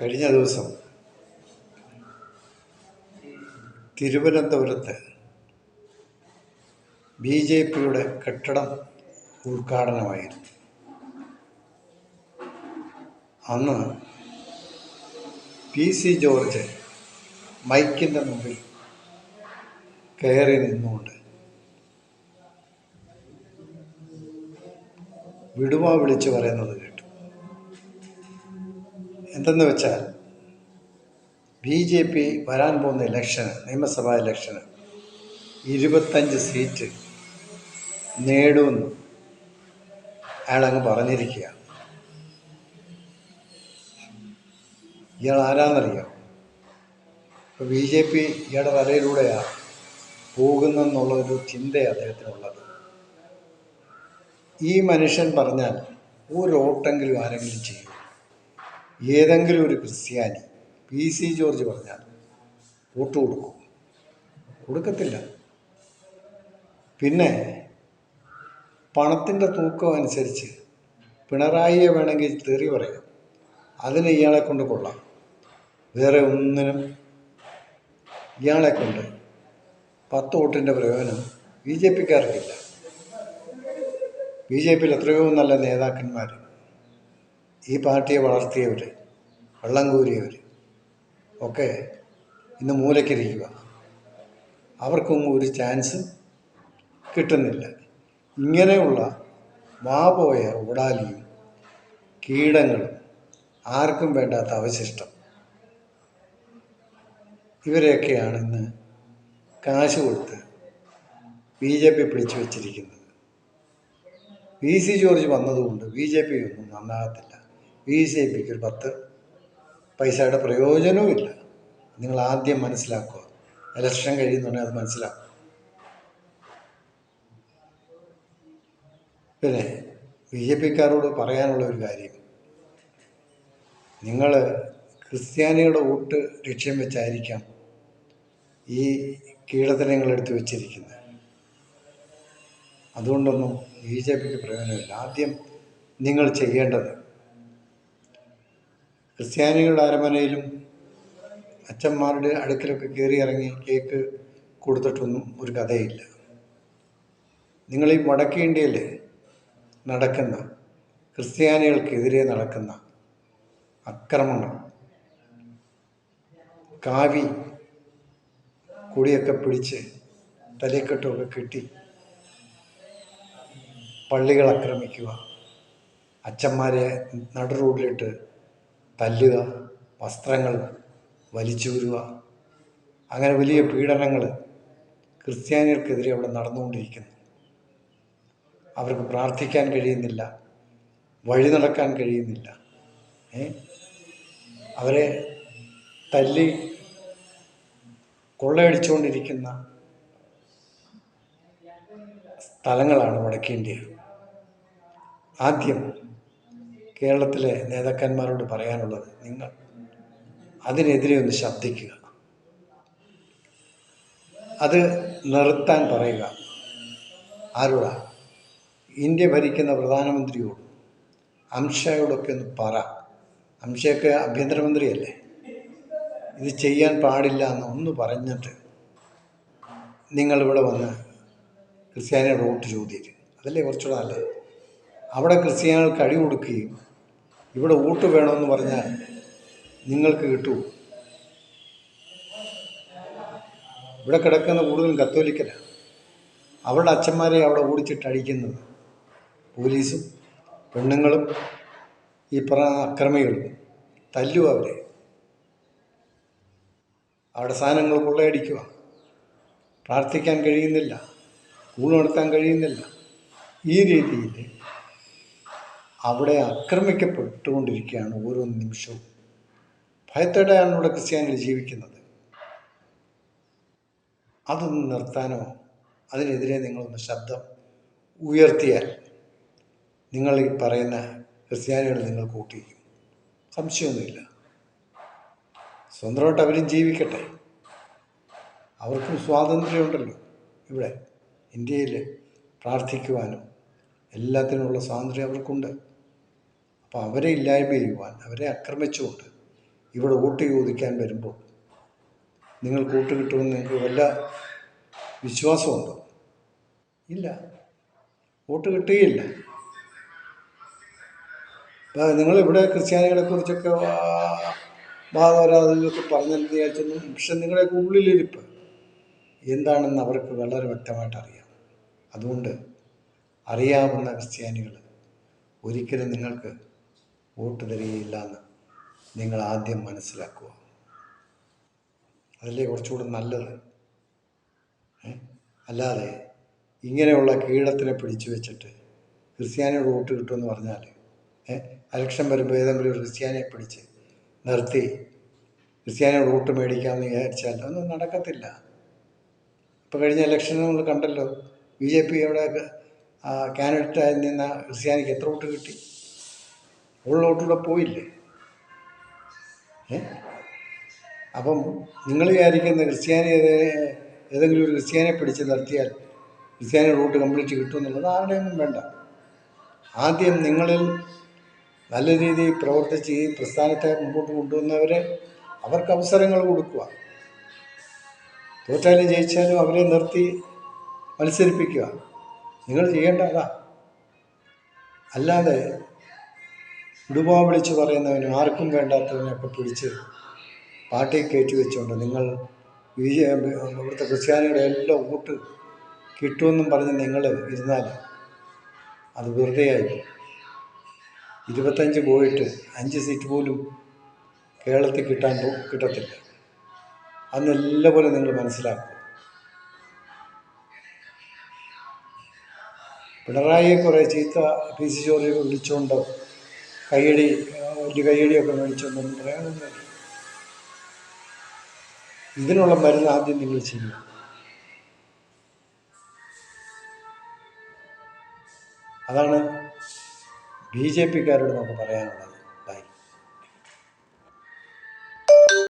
കഴിഞ്ഞ ദിവസം തിരുവനന്തപുരത്ത് ബി ജെ പിയുടെ കെട്ടിടം ഉദ്ഘാടനമായിരുന്നു. അന്ന് പി സി ജോർജ് മൈക്കിന്റെ മുമ്പിൽ കയറി നിന്നുകൊണ്ട് വിടുവ വിളിച്ച് പറയുന്നത് കേട്ടു. എന്തെന്ന് വെച്ചാൽ ബി ജെ പി വരാൻ പോകുന്ന ഇലക്ഷൻ നിയമസഭാ ഇലക്ഷന് ഇരുപത്തഞ്ച് സീറ്റ് നേടുമെന്ന് അയാളങ്ങ് പറഞ്ഞിരിക്കുകയാണ് ഇയാൾ ആരാന്നറിയാം? ഇപ്പോൾ ബി ജെ പി ഇയാളുടെ വലയിലൂടെയാണ് പോകുന്നെന്നുള്ളൊരു ചിന്തയാണ് അദ്ദേഹത്തിനുള്ളത്. ഈ മനുഷ്യൻ പറഞ്ഞാൽ ഒരു ഓട്ടെങ്കിലും ആരെങ്കിലും ചെയ്യും. ഏതെങ്കിലും ഒരു ക്രിസ്ത്യാനി പി സി ജോർജ് പറഞ്ഞാൽ വോട്ട് കൊടുക്കും. കൊടുക്കത്തില്ല. പിന്നെ പണത്തിന്റെ തൂക്കം അനുസരിച്ച് പിണറായിയെ വേണമെങ്കിൽ തെറി പറയാം. അതിന് ഇയാളെ കൊണ്ട് കൊള്ളാം. വേറെ ഒന്നിനും ഇയാളെ കൊണ്ട് പത്ത് വോട്ടിന്റെ പ്രയോജനം ബി ജെ പിക്കാർക്കില്ല. ബി ജെ പിയിൽ എത്രയോ നല്ല നേതാക്കന്മാർ ഈ പാർട്ടിയെ വളർത്തിയവർ വെള്ളം കോരിയവർ ഒക്കെ ഇന്ന് മൂലക്കിരിക്കുക അവർക്കൊന്നും ഒരു ചാൻസ് കിട്ടുന്നില്ല. ഇങ്ങനെയുള്ള വാപോയ ഉടാലിയും കീടങ്ങളും ആർക്കും വേണ്ടാത്ത അവശിഷ്ടം. ഇവരെയൊക്കെയാണ് ഇന്ന് കാശ് കൊടുത്ത് ബി ജെ പി പിടിച്ചു വച്ചിരിക്കുന്നത്. പി സി ജോർജ് വന്നതുകൊണ്ട് ബി ജെ പി ഒന്നും നന്നാകത്തില്ല. ബി ജെ പിക്ക് ഒരു പത്ത് പൈസയുടെ പ്രയോജനവും ഇല്ല നിങ്ങൾ ആദ്യം മനസ്സിലാക്കുക. ഇലക്ഷൻ കഴിയുന്നുണ്ടെങ്കിൽ അത് മനസ്സിലാക്കുക. പിന്നെ ബി ജെ പിക്കാരോട് പറയാനുള്ള ഒരു കാര്യം. നിങ്ങൾ ക്രിസ്ത്യാനികളുടെ വോട്ട് ലക്ഷ്യം വെച്ചായിരിക്കാം ഈ കീഴത്തരങ്ങൾ എടുത്തു വെച്ചിരിക്കുന്നത്. അതുകൊണ്ടൊന്നും ബി ജെ പിക്ക് പ്രയോജനമില്ല. ആദ്യം നിങ്ങൾ ചെയ്യേണ്ടത് ക്രിസ്ത്യാനികളുടെ അരമനയിലും അച്ഛന്മാരുടെ അടുക്കലൊക്കെ കയറി ഇറങ്ങി കേക്ക് കൊടുത്തിട്ടൊന്നും ഒരു കഥയില്ല. നിങ്ങൾ ഈ വടക്കേ ഇന്ത്യയിൽ നടക്കുന്ന ക്രിസ്ത്യാനികൾക്കെതിരെ നടക്കുന്ന അക്രമങ്ങൾ കാവി കൊടിയൊക്കെ പിടിച്ച് തലക്കെട്ടുമൊക്കെ കെട്ടി പള്ളികൾ ആക്രമിക്കുക അച്ഛന്മാരെ നടു റോഡിലിട്ട് തല്ലുക വസ്ത്രങ്ങൾ വലിച്ചൂരുക അങ്ങനെ വലിയ പീഡനങ്ങൾ ക്രിസ്ത്യാനികൾക്കെതിരെ അവിടെ നടന്നുകൊണ്ടിരിക്കുന്നു. അവർക്ക് പ്രാർത്ഥിക്കാൻ കഴിയുന്നില്ല വഴി നടക്കാൻ കഴിയുന്നില്ല. അവരെ തല്ലി കൊള്ളയടിച്ചുകൊണ്ടിരിക്കുന്ന സ്ഥലങ്ങളാണ് വടക്കേ ഇന്ത്യ. ആദ്യം കേരളത്തിലെ നേതാക്കന്മാരോട് പറയാനുള്ളത് നിങ്ങൾ അതിനെതിരെ ഒന്ന് ശബ്ദിക്കുക. അത് നിർത്താൻ പറയുക. ആരോടാ? ഇന്ത്യ ഭരിക്കുന്ന പ്രധാനമന്ത്രിയോട് അംഷയോടൊക്കെ ഒന്ന് പറ. അംഷയൊക്കെ ആഭ്യന്തരമന്ത്രിയല്ലേ? ഇത് ചെയ്യാൻ പാടില്ല എന്ന് ഒന്ന് പറഞ്ഞിട്ട് നിങ്ങളിവിടെ വന്ന് ക്രിസ്ത്യാനിയുടെ വോട്ട് ചോദിക്കും അതല്ലേ കുറച്ചുകൂടെ നല്ലത്? അവിടെ ക്രിസ്ത്യാനികൾക്ക് അടി കൊടുക്കുകയും ഇവിടെ വോട്ട് വേണമെന്ന് പറഞ്ഞാൽ നിങ്ങൾക്ക് കിട്ടൂ. ഇവിടെ കിടക്കുന്ന കൂടുതലും കത്തോലിക്കലാണ് അവരുടെ അച്ഛന്മാരെ അവിടെ ഓടിച്ചിട്ട് അടിക്കുന്നത് പോലീസും പെണ്ണുങ്ങളും ഈ പറ അക്രമികളും തല്ലും അവരെ. അവിടെ സാധനങ്ങൾ കൊള്ളയടിക്കുക. പ്രാർത്ഥിക്കാൻ കഴിയുന്നില്ല. സ്കൂൾ നടത്താൻ കഴിയുന്നില്ല. ഈ രീതിയിൽ അവിടെ ആക്രമിക്കപ്പെട്ടുകൊണ്ടിരിക്കുകയാണ് ഓരോ നിമിഷവും. ഭയത്തോടെയാണ് ഇവിടെ ക്രിസ്ത്യാനികൾ ജീവിക്കുന്നത്. അതൊന്ന് നിർത്താനോ? അതിനെതിരെ നിങ്ങളൊന്ന് ശബ്ദം ഉയർത്തിയാൽ നിങ്ങൾ ഈ പറയുന്ന ക്രിസ്ത്യാനികൾ നിങ്ങൾ കൂട്ടിയിരിക്കും. സംശയമൊന്നുമില്ല. സ്വന്തമായിട്ട് അവരും ജീവിക്കട്ടെ. അവർക്കും സ്വാതന്ത്ര്യമുണ്ടല്ലോ ഇവിടെ. ഇന്ത്യയിൽ പ്രാർത്ഥിക്കുവാനും എല്ലാത്തിനുമുള്ള സ്വാതന്ത്ര്യം അവർക്കുണ്ട്. അപ്പോൾ അവരെ ഇല്ലായ്മ ചെയ്യുവാൻ അവരെ ആക്രമിച്ചുകൊണ്ട് ഇവിടെ വോട്ട് ചോദിക്കാൻ വരുമ്പോൾ നിങ്ങൾ കൂട്ട് കിട്ടുമെന്ന് നിങ്ങൾക്ക് വല്ല വിശ്വാസമുണ്ടോ? ഇല്ല. വോട്ട് കിട്ടുകയില്ല. അപ്പം നിങ്ങളിവിടെ ക്രിസ്ത്യാനികളെ കുറിച്ചൊക്കെ ബാധവരാതൊക്കെ പറഞ്ഞെന്ന് പക്ഷെ നിങ്ങളുടെ ഉള്ളിലിരിപ്പ് എന്താണെന്ന് അവർക്ക് വളരെ വ്യക്തമായിട്ട് അറിയാം. അതുകൊണ്ട് അറിയാവുന്ന ക്രിസ്ത്യാനികൾ ഒരിക്കലും നിങ്ങൾക്ക് വോട്ട് തരികയില്ല എന്ന് നിങ്ങൾ ആദ്യം മനസ്സിലാക്കുക. അതല്ലേ കുറച്ചുകൂടെ നല്ലത്? അല്ലാതെ ഇങ്ങനെയുള്ള കീഴത്തിനെ പിടിച്ചു വെച്ചിട്ട് ക്രിസ്ത്യാനിയോട് വോട്ട് കിട്ടുമെന്ന് പറഞ്ഞാൽ അലക്ഷൻ ഇലക്ഷൻ വരുമ്പോൾ ഏതെങ്കിലും ഒരു ക്രിസ്ത്യാനിയെ പിടിച്ച് നിർത്തി ക്രിസ്ത്യാനിയോട് വോട്ട് മേടിക്കാമെന്ന് വിചാരിച്ചാൽ ഒന്നും നടക്കത്തില്ല. ഇപ്പോൾ കഴിഞ്ഞ ഇലക്ഷനിൽ നമ്മൾ കണ്ടല്ലോ ബി ജെ പി അവിടെ കാൻഡിഡേറ്റായി നിന്ന ക്രിസ്ത്യാനിക്ക് എത്ര വോട്ട് കിട്ടി? ഉള്ള വോട്ടുകൂടെ പോയില്ലേ അപ്പം നിങ്ങൾ വിചാരിക്കുന്ന ക്രിസ്ത്യാനി ഏതെങ്കിലും ഒരു ക്രിസ്ത്യാനെ പിടിച്ച് നിർത്തിയാൽ ക്രിസ്ത്യാനി റൂട്ട് കംപ്ലീറ്റ് കിട്ടുമെന്നുള്ളത് ആരുടെയൊന്നും വേണ്ട. ആദ്യം നിങ്ങളിൽ നല്ല രീതിയിൽ പ്രവർത്തിച്ച് ഈ പ്രസ്ഥാനത്തെ മുമ്പോട്ട് കൊണ്ടുവന്നവരെ അവർക്ക് അവസരങ്ങൾ കൊടുക്കുക. തോറ്റാലും ജയിച്ചാലും അവരെ നിർത്തി മത്സരിപ്പിക്കുക. നിങ്ങൾ ചെയ്യേണ്ട അതാ. അല്ലാതെ ഇടുമാ വിളിച്ചു പറയുന്നവനും ആർക്കും വേണ്ടാത്തവനെയൊക്കെ പിടിച്ച് പാർട്ടി കയറ്റി വെച്ചുകൊണ്ട് നിങ്ങൾ ഇവിടുത്തെ ക്രിസ്ത്യാനികളുടെ എല്ലാം വോട്ട് കിട്ടുമെന്നും പറഞ്ഞ് നിങ്ങൾ ഇരുന്നാൽ അത് വെറുതെയായി ഇരുപത്തഞ്ച് പോയിട്ട് അഞ്ച് സീറ്റ് പോലും കേരളത്തിൽ കിട്ടാൻ കിട്ടത്തില്ല. അന്നെല്ലാം പോലെ നിങ്ങൾ മനസ്സിലാക്കും. പിണറായിയെ കുറേ ചീത്ത പി സി ജോർജ് വിളിച്ചുകൊണ്ട് കയ്യടി വലിയ കയ്യടിയൊക്കെ മേടിച്ചുകൊണ്ടൊന്നും പറയാനൊന്നുമില്ല ഇതിനുള്ള മരുന്ന് ആദ്യം നിങ്ങൾ ചെയ്യുക. അതാണ് ബി ജെ പിക്കാരോട് നമുക്ക് പറയാനുള്ളത്.